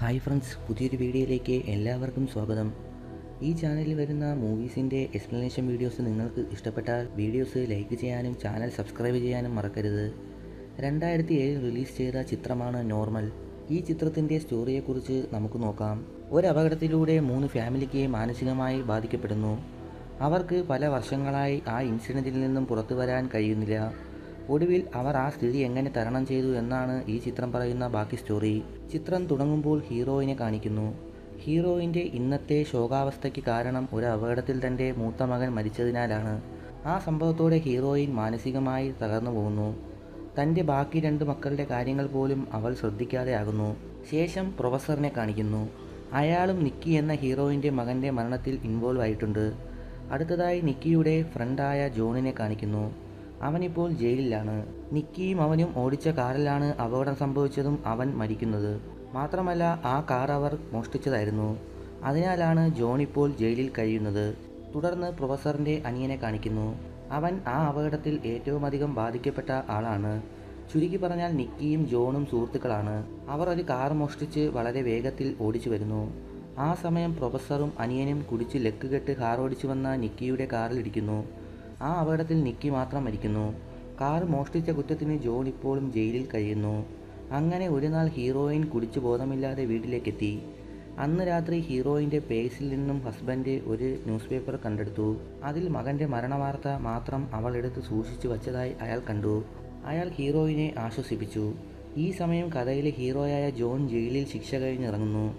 Hi friends പുതിയൊരു വീഡിയോയിലേക്ക് എല്ലാവർക്കും സ്വാഗതം. ഈ ചാനലിൽ വരുന്ന മൂവീസിന്റെ എക്സ്പ്ലനേഷൻ വീഡിയോസ് നിങ്ങൾക്ക് ഇഷ്ടപ്പെട്ടാൽ വീഡിയോസ് ലൈക്ക് ചെയ്യാനും ചാനൽ സബ്സ്ക്രൈബ് ചെയ്യാനും മറക്കരുത്. രണ്ടായിരത്തി ഏഴിൽ റിലീസ് ചെയ്ത ചിത്രമാണ് നോർമൽ. ഈ ചിത്രത്തിന്റെ സ്റ്റോറിയെക്കുറിച്ച് നമുക്ക് നോക്കാം. ഒരു അപകടത്തിലൂടെ മൂന്ന് ഫാമിലിക്ക് മാനസികമായി ബാധിക്കപ്പെടുന്നു. അവർക്ക് പല വർഷങ്ങളായി ആ ഇൻസിഡന്റിൽ നിന്നും പുറത്തു വരാൻ കഴിയുന്നില്ല. ഒടുവിൽ അവർ ആ സ്ഥിതി എങ്ങനെ തരണം ചെയ്തു എന്നാണ് ഈ ചിത്രം പറയുന്ന ബാക്കി സ്റ്റോറി. ചിത്രം തുടങ്ങുമ്പോൾ ഹീറോയിനെ കാണിക്കുന്നു. ഹീറോയിന്റെ ഇന്നത്തെ ശോകാവസ്ഥയ്ക്ക് കാരണം ഒരു അപകടത്തിൽ തന്റെ മൂത്ത മകൻ മരിച്ചതിനാലാണ്. ആ സംഭവത്തോടെ ഹീറോയിൻ മാനസികമായി തകർന്നു പോകുന്നു. തന്റെ ബാക്കി രണ്ട് മക്കളുടെ കാര്യങ്ങൾ പോലും അവൾ ശ്രദ്ധിക്കാതെയാകുന്നു ശേഷം പ്രൊഫസറിനെ കാണിക്കുന്നു. അയാളും നിക്കി എന്ന ഹീറോയിന്റെ മകന്റെ മരണത്തിൽ ഇൻവോൾവ് ആയിട്ടുണ്ട്. അടുത്തതായി നിക്കിയുടെ ഫ്രണ്ടായ ജോണിനെ കാണിക്കുന്നു. അവനിപ്പോൾ ജയിലിലാണ്. നിക്കിയും അവനും ഓടിച്ച കാറിലാണ് അപകടം സംഭവിച്ചതും അവൻ മരിക്കുന്നത്. മാത്രമല്ല ആ കാർ അവർ മോഷ്ടിച്ചതായിരുന്നു. അതിനാലാണ് ജോൺ ഇപ്പോൾ ജയിലിൽ കഴിയുന്നത്. തുടർന്ന് പ്രൊഫസറിന്റെ അനിയനെ കാണിക്കുന്നു. അവൻ ആ അപകടത്തിൽ ഏറ്റവും അധികം ബാധിക്കപ്പെട്ട ആളാണ്. ചുരുക്കി പറഞ്ഞാൽ നിക്കിയും ജോണും സുഹൃത്തുക്കളാണ്. അവർ ഒരു കാർ മോഷ്ടിച്ച് വളരെ വേഗത്തിൽ ഓടിച്ചു വരുന്നു. ആ സമയം പ്രൊഫസറും അനിയനും കുടിച്ച് ലക്ക് കെട്ട് കാർ ഓടിച്ചു വന്ന നിക്കിയുടെ കാറിൽ ഇടിക്കുന്നു ആ അപകടത്തിൽ നിക്കി മാത്രം മരിക്കുന്നു. കാർ മോഷ്ടിച്ച കുറ്റത്തിന് ജോൺ ഇപ്പോഴും ജയിലിൽ കഴിയുന്നു. അങ്ങനെ ഒരു നാൾ ഹീറോയിൻ കുടിച്ചു ബോധമില്ലാതെ വീട്ടിലേക്കെത്തി. അന്ന് രാത്രി ഹീറോയിന്റെ പേഴ്സിൽ നിന്നും ഹസ്ബൻഡ് ഒരു ന്യൂസ് പേപ്പർ കണ്ടെടുത്തു. അതിൽ മകന്റെ മരണവാർത്ത മാത്രം അവൾ എടുത്ത് സൂക്ഷിച്ചു വച്ചതായി അയാൾ കണ്ടു. അയാൾ ഹീറോയിനെ ആശ്വസിപ്പിച്ചു. ഈ സമയം കഥയിലെ ഹീറോയായ ജോൺ ജയിലിൽ ശിക്ഷ കഴിഞ്ഞിറങ്ങുന്നു.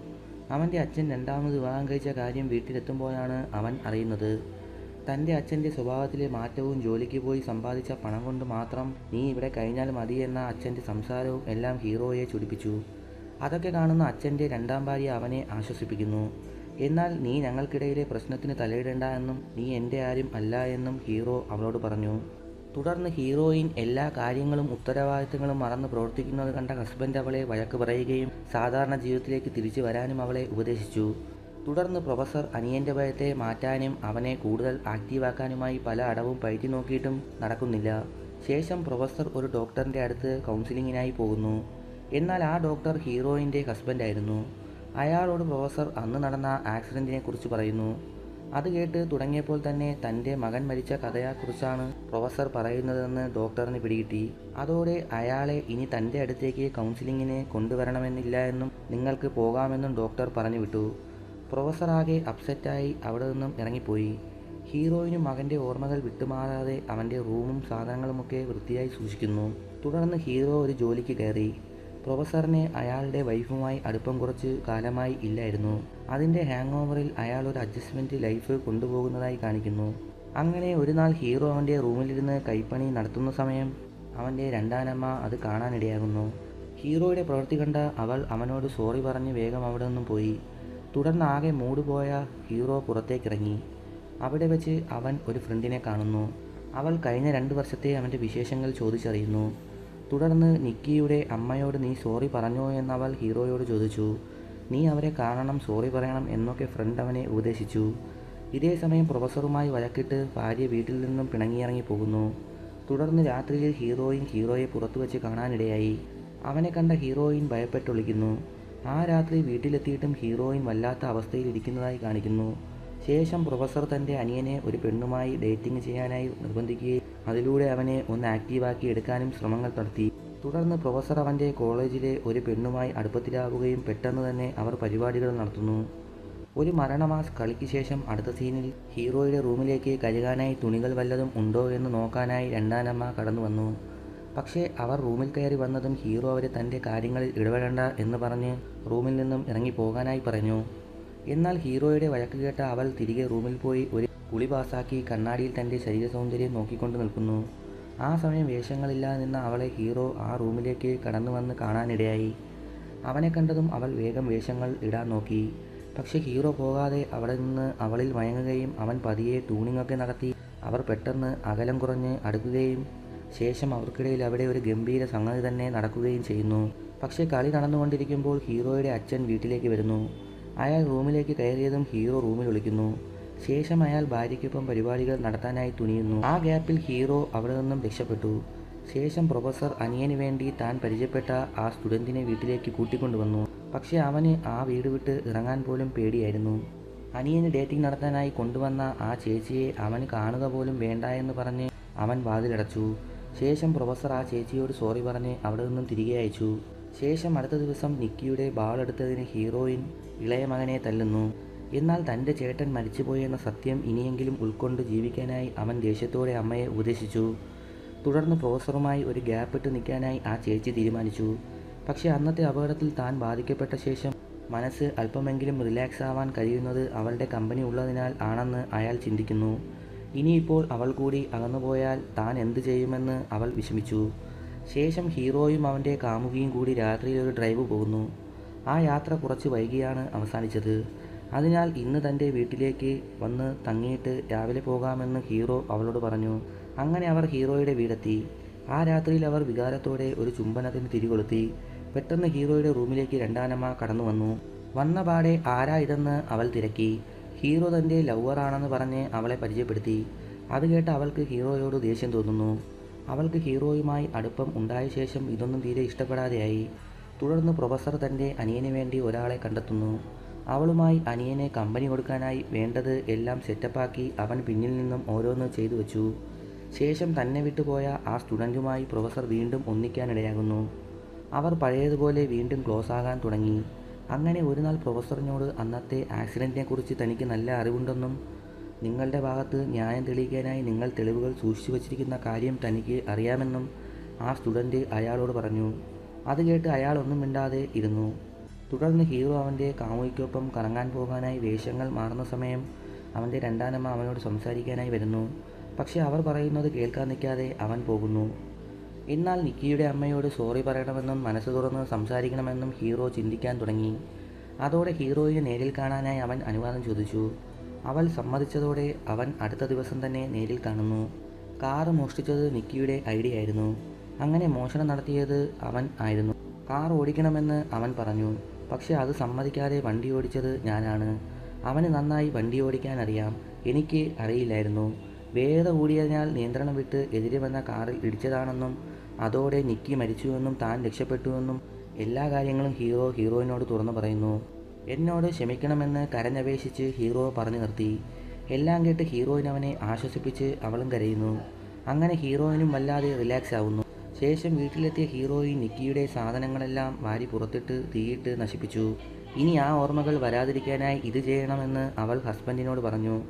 അവന്റെ അച്ഛൻ രണ്ടാമത് വിവാഹം കഴിച്ച കാര്യം വീട്ടിലെത്തുമ്പോഴാണ് അവൻ അറിയുന്നത്. തന്റെ അച്ഛന്റെ സ്വഭാവത്തിലെ മാറ്റവും ജോലിക്ക് പോയി സമ്പാദിച്ച പണം കൊണ്ട് മാത്രം നീ ഇവിടെ കഴിഞ്ഞാൽ മതി എന്ന അച്ഛന്റെ സംസാരവും എല്ലാം ഹീറോയെ ചുടിപ്പിച്ചു. അതൊക്കെ കാണുന്ന അച്ഛന്റെ രണ്ടാം ഭാര്യ അവനെ ആശ്വസിപ്പിക്കുന്നു. എന്നാൽ നീ ഞങ്ങൾക്കിടയിലെ പ്രശ്നത്തിന് തലയിടണ്ട എന്നും നീ എന്റെ ആരും അല്ല എന്നും ഹീറോ അവളോട് പറഞ്ഞു. തുടർന്ന് ഹീറോയിൻ എല്ലാ കാര്യങ്ങളും ഉത്തരവാദിത്തങ്ങളും മറന്ന് പ്രവർത്തിക്കുന്നത് കണ്ട ഹസ്ബൻഡ് അവളെ വഴക്ക് പറയുകയും സാധാരണ ജീവിതത്തിലേക്ക് തിരിച്ചു വരാനും അവളെ ഉപദേശിച്ചു. തുടർന്ന് പ്രൊഫസർ അനിയന്റെ ഭയത്തെ മാറ്റാനും അവനെ കൂടുതൽ ആക്റ്റീവാക്കാനുമായി പല അടവും പയറ്റി നോക്കിയിട്ടും നടക്കുന്നില്ല. ശേഷം പ്രൊഫസർ ഒരു ഡോക്ടറിന്റെ അടുത്ത് കൗൺസിലിങ്ങിനായി പോകുന്നു. എന്നാൽ ആ ഡോക്ടർ ഹീറോയിന്റെ ഹസ്ബൻഡായിരുന്നു. അയാളോട് പ്രൊഫസർ അന്ന് നടന്ന ആക്സിഡന്റിനെ കുറിച്ച് പറയുന്നു. അത് കേട്ട് തുടങ്ങിയപ്പോൾ തന്നെ തന്റെ മകൻ മരിച്ച കഥയെക്കുറിച്ചാണ് പ്രൊഫസർ പറയുന്നതെന്ന് ഡോക്ടറിന് പിടികിട്ടി. അതോടെ അയാളെ ഇനി തന്റെ അടുത്തേക്ക് കൗൺസിലിങ്ങിന് കൊണ്ടുവരണമെന്നില്ല എന്നും നിങ്ങൾക്ക് പോകാമെന്നും ഡോക്ടർ പറഞ്ഞു വിട്ടു പ്രൊഫസർ ആകെ അപ്സെറ്റായി അവിടെ നിന്നും ഇറങ്ങിപ്പോയി. ഹീറോയിനും മകന്റെ ഓർമ്മകൾ വിട്ടുമാറാതെ അവന്റെ റൂമും സാധനങ്ങളുമൊക്കെ വൃത്തിയായി സൂക്ഷിക്കുന്നു. തുടർന്ന് ഹീറോ ഒരു ജോലിക്ക് കയറി. പ്രൊഫസറിനെ അയാളുടെ വൈഫുമായി അടുപ്പം കുറച്ച് കാലമായി ഇല്ലായിരുന്നു. അതിന്റെ ഹാങ് ഓവറിൽ അയാൾ ഒരു അഡ്ജസ്റ്റ്മെന്റ് ലൈഫ് കൊണ്ടുപോകുന്നതായി കാണിക്കുന്നു. അങ്ങനെ ഒരു നാൾ ഹീറോ അവന്റെ റൂമിലിരുന്ന് കൈപ്പണി നടത്തുന്ന സമയം അവന്റെ രണ്ടാനമ്മ അത് കാണാനിടയാകുന്നു. ഹീറോയുടെ പ്രവൃത്തി കണ്ട അവൾ അവനോട് സോറി പറഞ്ഞ് വേഗം അവിടെ നിന്നും പോയി. തുടർന്ന് ആകെ മൂഡ് പോയ ഹീറോ പുറത്തേക്കിറങ്ങി. അവിടെ വെച്ച് അവൻ ഒരു ഫ്രണ്ടിനെ കാണുന്നു. അവൾ കഴിഞ്ഞ രണ്ട് വർഷത്തെ അവന്റെ വിശേഷങ്ങൾ ചോദിച്ചറിയുന്നു. തുടർന്ന് നിക്കിയുടെ അമ്മയോട് നീ സോറി പറഞ്ഞോ എന്നവൾ ഹീറോയോട് ചോദിച്ചു. നീ അവരെ കാണണം സോറി പറയണം എന്നൊക്കെ ഫ്രണ്ട് അവനെ ഉപദേശിച്ചു. ഇതേ സമയം പ്രൊഫസറുമായി വഴക്കിട്ട് ഭാര്യ വീട്ടിൽ നിന്നും പിണങ്ങിയിറങ്ങി പോകുന്നു. തുടർന്ന് രാത്രിയിൽ ഹീറോയിൻ ഹീറോയെ പുറത്തു വെച്ച് കാണാനിടയായി. അവനെ കണ്ട ഹീറോയിൻ ഭയപ്പെട്ടൊളിക്കുന്നു ആ രാത്രി വീട്ടിലെത്തിയിട്ടും ഹീറോയിൻ വല്ലാത്ത അവസ്ഥയിലിരിക്കുന്നതായി കാണിക്കുന്നു. ശേഷം പ്രൊഫസർ തന്റെ അനിയനെ ഒരു പെണ്ണുമായി ഡേറ്റിംഗ് ചെയ്യാനായി നിർബന്ധിക്കുകയും അതിലൂടെ അവനെ ഒന്ന് ആക്റ്റീവാക്കി എടുക്കാനും ശ്രമങ്ങൾ നടത്തി. തുടർന്ന് പ്രൊഫസർ അവന്റെ കോളേജിലെ ഒരു പെണ്ണുമായി അടുപ്പത്തിലാവുകയും പെട്ടെന്ന് തന്നെ അവർ പരിപാടികൾ നടത്തുന്നു. ഒരു മരണമാസ് കളിക്ക് ശേഷം അടുത്ത സീനിൽ ഹീറോയുടെ റൂമിലേക്ക് കഴുകാനായി തുണികൾ വല്ലതും ഉണ്ടോ എന്ന് നോക്കാനായി രണ്ടാനമ്മ കടന്നു വന്നു പക്ഷേ അവർ റൂമിൽ കയറി വന്നതും ഹീറോ അവരെ തന്റെ കാര്യങ്ങളിൽ ഇടപെടേണ്ട എന്ന് പറഞ്ഞ് റൂമിൽ നിന്നും ഇറങ്ങി പോകാനായി പറഞ്ഞു. എന്നാൽ ഹീറോയുടെ വഴക്ക് കേട്ട അവൾ തിരികെ റൂമിൽ പോയി ഒരു കുളി പാസാക്കി കണ്ണാടിയിൽ തന്റെ ശരീര സൗന്ദര്യം നോക്കിക്കൊണ്ട് നിൽക്കുന്നു. ആ സമയം വേഷങ്ങളില്ലാതെ നിന്ന അവളെ ഹീറോ ആ റൂമിലേക്ക് കടന്നു വന്ന് കാണാനിടയായി. അവനെ കണ്ടതും അവൾ വേഗം വേഷങ്ങൾ ഇടാൻ നോക്കി. പക്ഷേ ഹീറോ പോകാതെ അവിടെ നിന്ന് അവളിൽ മയങ്ങുകയും അവൻ പതിയെ ട്യൂണിങ്ങൊക്കെ നടത്തി അവർ പെട്ടെന്ന് അകലം കുറഞ്ഞ് അടുക്കുകയും ശേഷം അവർക്കിടയിൽ അവിടെ ഒരു ഗംഭീര സംഗതി തന്നെ നടക്കുകയും ചെയ്യുന്നു. പക്ഷേ കളി നടന്നുകൊണ്ടിരിക്കുമ്പോൾ ഹീറോയുടെ അച്ഛൻ വീട്ടിലേക്ക് വരുന്നു. അയാൾ റൂമിലേക്ക് കയറിയതും ഹീറോ റൂമിൽ ഒളിക്കുന്നു ശേഷം അയാൾ ഭാര്യയ്ക്കൊപ്പം പരിപാടികൾ നടത്താനായി തുനിയുന്നു. ആ ഗ്യാപ്പിൽ ഹീറോ അവിടെ നിന്നും രക്ഷപ്പെട്ടു. ശേഷം പ്രൊഫസർ അനിയന് വേണ്ടി താൻ പരിചയപ്പെട്ട ആ സ്റ്റുഡന്റിനെ വീട്ടിലേക്ക് കൂട്ടിക്കൊണ്ടുവന്നു. പക്ഷേ അവന് ആ വീട് വിട്ട് ഇറങ്ങാൻ പോലും പേടിയായിരുന്നു. അനിയന് ഡേറ്റിംഗ് നടത്താനായി കൊണ്ടുവന്ന ആ ചേച്ചിയെ അവന് കാണുക പോലും വേണ്ട എന്ന് പറഞ്ഞ് അവൻ വാതിലടച്ചു. ശേഷം പ്രൊഫസർ ആ ചേച്ചിയോട് സോറി പറഞ്ഞ് അവിടെ നിന്നും തിരികെ അയച്ചു. ശേഷം അടുത്ത ദിവസം നിക്കിയുടെ ബാളെടുത്തതിന് ഹീറോയിൻ ഇളയ മകനെ തല്ലുന്നു. എന്നാൽ തന്റെ ചേട്ടൻ മരിച്ചുപോയെന്ന സത്യം ഇനിയെങ്കിലും ഉൾക്കൊണ്ട് ജീവിക്കാനായി അവൻ ദേഷ്യത്തോടെ അമ്മയെ ഉപദേശിച്ചു. തുടർന്ന് പ്രൊഫസറുമായി ഒരു ഗ്യാപ്പ് ഇട്ട് നിൽക്കാനായി ആ ചേച്ചി തീരുമാനിച്ചു. പക്ഷേ അന്നത്തെ അപകടത്തിൽ താൻ ബാധിക്കപ്പെട്ട ശേഷം മനസ്സ് അല്പമെങ്കിലും റിലാക്സ് ആവാൻ കഴിയുന്നത് അവളുടെ കമ്പനി ഉള്ളതിനാൽ ആണെന്ന് അയാൾ ചിന്തിക്കുന്നു. ഇനിയിപ്പോൾ അവൾ കൂടി അകന്നുപോയാൽ താൻ എന്ത് ചെയ്യുമെന്ന് അവൾ വിഷമിച്ചു. ശേഷം ഹീറോയും അവന്റെ കാമുകിയും കൂടി രാത്രിയിൽ ഒരു ഡ്രൈവ് പോകുന്നു. ആ യാത്ര കുറച്ച് വൈകിയാണ് അവസാനിച്ചത്. അതിനാൽ ഇന്ന് തന്റെ വീട്ടിലേക്ക് വന്ന് തങ്ങിയിട്ട് രാവിലെ പോകാമെന്ന് ഹീറോ അവളോട് പറഞ്ഞു. അങ്ങനെ അവർ ഹീറോയുടെ വീടെത്തി. ആ രാത്രിയിൽ അവർ വികാരത്തോടെ ഒരു ചുംബനത്തിന് തിരികൊളുത്തി. പെട്ടെന്ന് ഹീറോയുടെ റൂമിലേക്ക് രണ്ടാനമ്മ കടന്നു വന്നു വന്ന പാടെ ആരാ ഇതെന്ന് അവൾ തിരക്കി. ഹീറോ തന്റെ ലവറാണെന്ന് പറഞ്ഞ് അവളെ പരിചയപ്പെടുത്തി. അത് കേട്ട് അവൾക്ക് ഹീറോയോട് ദേഷ്യം തോന്നുന്നു. അവൾക്ക് ഹീറോയുമായി അടുപ്പം ഉണ്ടായ ശേഷം ഇതൊന്നും തീരെ ഇഷ്ടപ്പെടാതെയായി. തുടർന്ന് പ്രൊഫസർ തന്റെ അനിയന് വേണ്ടി ഒരാളെ കണ്ടെത്തുന്നു. അവളുമായി അനിയനെ കമ്പനി കൊടുക്കാനായി വേണ്ടത് എല്ലാം സെറ്റപ്പാക്കി അവൻ പിന്നിൽ നിന്നും ഓരോന്ന് ചെയ്തു വെച്ചു. ശേഷം തന്നെ വിട്ടുപോയ ആ സ്റ്റുഡന്റുമായി പ്രൊഫസർ വീണ്ടും ഒന്നിക്കാനിടയാകുന്നു അവർ പഴയതുപോലെ വീണ്ടും ക്ലോസ് ആകാൻ തുടങ്ങി. അങ്ങനെ ഒരു നാൾ പ്രൊഫസറിനോട് അന്നത്തെ ആക്സിഡന്റിനെക്കുറിച്ച് തനിക്ക് നല്ല അറിവുണ്ടെന്നും നിങ്ങളുടെ ഭാഗത്ത് ന്യായം തെളിയിക്കാനായി നിങ്ങൾ തെളിവുകൾ സൂക്ഷിച്ചു വച്ചിരിക്കുന്ന കാര്യം തനിക്ക് അറിയാമെന്നും ആ സ്റ്റുഡന്റ് അയാളോട് പറഞ്ഞു. അത് കേട്ട് അയാൾ ഒന്നും മിണ്ടാതെ ഇരുന്നു. തുടർന്ന് ഹീറോ അവന്റെ കാമുകിക്കൊപ്പം കറങ്ങാൻ പോകാനായി വേഷങ്ങൾ മാറുന്ന സമയം അവന്റെ രണ്ടാനമ്മ അവനോട് സംസാരിക്കാനായി വരുന്നു. പക്ഷേ അവർ പറയുന്നത് കേൾക്കാൻ നിൽക്കാതെ അവൻ പോകുന്നു. എന്നാൽ നിക്കിയുടെ അമ്മയോട് സോറി പറയണമെന്നും മനസ്സ് തുറന്ന് സംസാരിക്കണമെന്നും ഹീറോ ചിന്തിക്കാൻ തുടങ്ങി. അതോടെ ഹീറോയെ നേരിൽ കാണാനായി അവൻ അനുവാദം ചോദിച്ചു. അവൾ സമ്മതിച്ചതോടെ അവൻ അടുത്ത ദിവസം തന്നെ നേരിൽ കാണുന്നു. കാറ് മോഷ്ടിച്ചത് നിക്കിയുടെ ഐഡിയ ആയിരുന്നു. അങ്ങനെ മോഷണം നടത്തിയത് അവൻ ആയിരുന്നു. കാർ ഓടിക്കണമെന്ന് അവൻ പറഞ്ഞു. പക്ഷേ അത് സമ്മതിക്കാതെ വണ്ടി ഓടിച്ചത് ഞാനാണ്. അവന് നന്നായി വണ്ടി ഓടിക്കാൻ അറിയാം. എനിക്ക് അറിയില്ലായിരുന്നു. വേഗത കൂടിയതിനാൽ നിയന്ത്രണം വിട്ട് എതിരെ വന്ന കാറിൽ ഇടിച്ചതാണെന്നും അതോടെ നിക്കി മരിച്ചുവെന്നും താൻ രക്ഷപ്പെട്ടുവെന്നും എല്ലാ കാര്യങ്ങളും ഹീറോ ഹീറോയിനോട് തുറന്നു പറയുന്നു. എന്നോട് ക്ഷമിക്കണമെന്ന് കരഞ്ഞപേക്ഷിച്ച് ഹീറോ പറഞ്ഞു നിർത്തി. എല്ലാം കേട്ട് ഹീറോയിൻ അവനെ ആശ്വസിപ്പിച്ച് അവളും കരയുന്നു. അങ്ങനെ ഹീറോയിനും വല്ലാതെ റിലാക്സ് ആവുന്നു. ശേഷം വീട്ടിലെത്തിയ ഹീറോയിൻ നിക്കിയുടെ സാധനങ്ങളെല്ലാം വാരി പുറത്തിട്ട് തീയിട്ട് നശിപ്പിച്ചു. ഇനി ആ ഓർമ്മകൾ വരാതിരിക്കാനായി ഇത് ചെയ്യണമെന്ന് അവൾ ഹസ്ബൻഡിനോട് പറഞ്ഞു.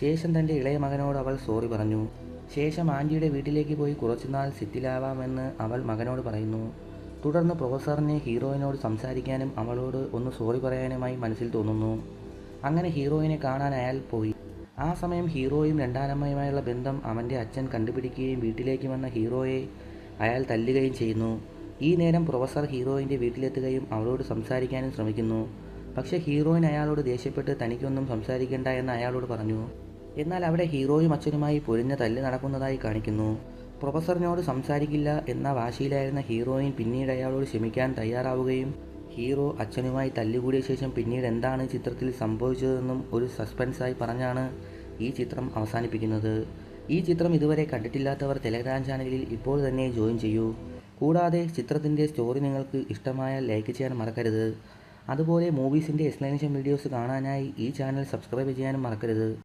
ശേഷം തന്റെ ഇളയ മകനോട് അവൾ സോറി പറഞ്ഞു. ശേഷം ആന്റിയുടെ വീട്ടിലേക്ക് പോയി കുറച്ചുനാൾ സെറ്റിലാവാമെന്ന് അവൾ മകനോട് പറയുന്നു. തുടർന്ന് പ്രൊഫസറിനെ ഹീറോയിനോട് സംസാരിക്കാനും അവളോട് ഒന്ന് സോറി പറയാനുമായി മനസ്സിൽ തോന്നുന്നു. അങ്ങനെ ഹീറോയിനെ കാണാൻ അയാൾ പോയി. ആ സമയം ഹീറോയും രണ്ടാനമ്മയുമായുള്ള ബന്ധം അവന്റെ അച്ഛൻ കണ്ടുപിടിക്കുകയും വീട്ടിലേക്ക് വന്ന ഹീറോയെ അയാൾ തല്ലുകയും ചെയ്യുന്നു. ഈ നേരം പ്രൊഫസർ ഹീറോയിന്റെ വീട്ടിലെത്തുകയും അവളോട് സംസാരിക്കാനും ശ്രമിക്കുന്നു. പക്ഷേ ഹീറോയിൻ അയാളോട് ദേഷ്യപ്പെട്ട് തനിക്കൊന്നും സംസാരിക്കേണ്ട എന്ന് അയാളോട് പറഞ്ഞു. എന്നാൽ അവിടെ ഹീറോയും അച്ഛനുമായി പൊരിഞ്ഞ തല്ല് നടക്കുന്നതായി കാണിക്കുന്നു. പ്രൊഫസറിനോട് സംസാരിക്കില്ല എന്ന വാശിയിലായിരുന്ന ഹീറോയിൻ പിന്നീട് അയാളോട് ക്ഷമിക്കാൻ തയ്യാറാവുകയും ഹീറോ അച്ഛനുമായി തല്ലുകൂടിയ ശേഷം പിന്നീട് എന്താണ് ചിത്രത്തിൽ സംഭവിച്ചതെന്നും ഒരു സസ്പെൻസായി പറഞ്ഞാണ് ഈ ചിത്രം അവസാനിപ്പിക്കുന്നത്. ഈ ചിത്രം ഇതുവരെ കണ്ടിട്ടില്ലാത്തവർ ടെലഗ്രാം ചാനലിൽ ഇപ്പോൾ തന്നെ ജോയിൻ ചെയ്യൂ. കൂടാതെ ചിത്രത്തിന്റെ സ്റ്റോറി നിങ്ങൾക്ക് ഇഷ്ടമായാൽ ലൈക്ക് ചെയ്യാൻ മറക്കരുത്. അതുപോലെ മൂവീസിന്റെ എക്സ്പ്ലനേഷൻ വീഡിയോസ് കാണാനായി ഈ ചാനൽ സബ്സ്ക്രൈബ് ചെയ്യാനും മറക്കരുത്.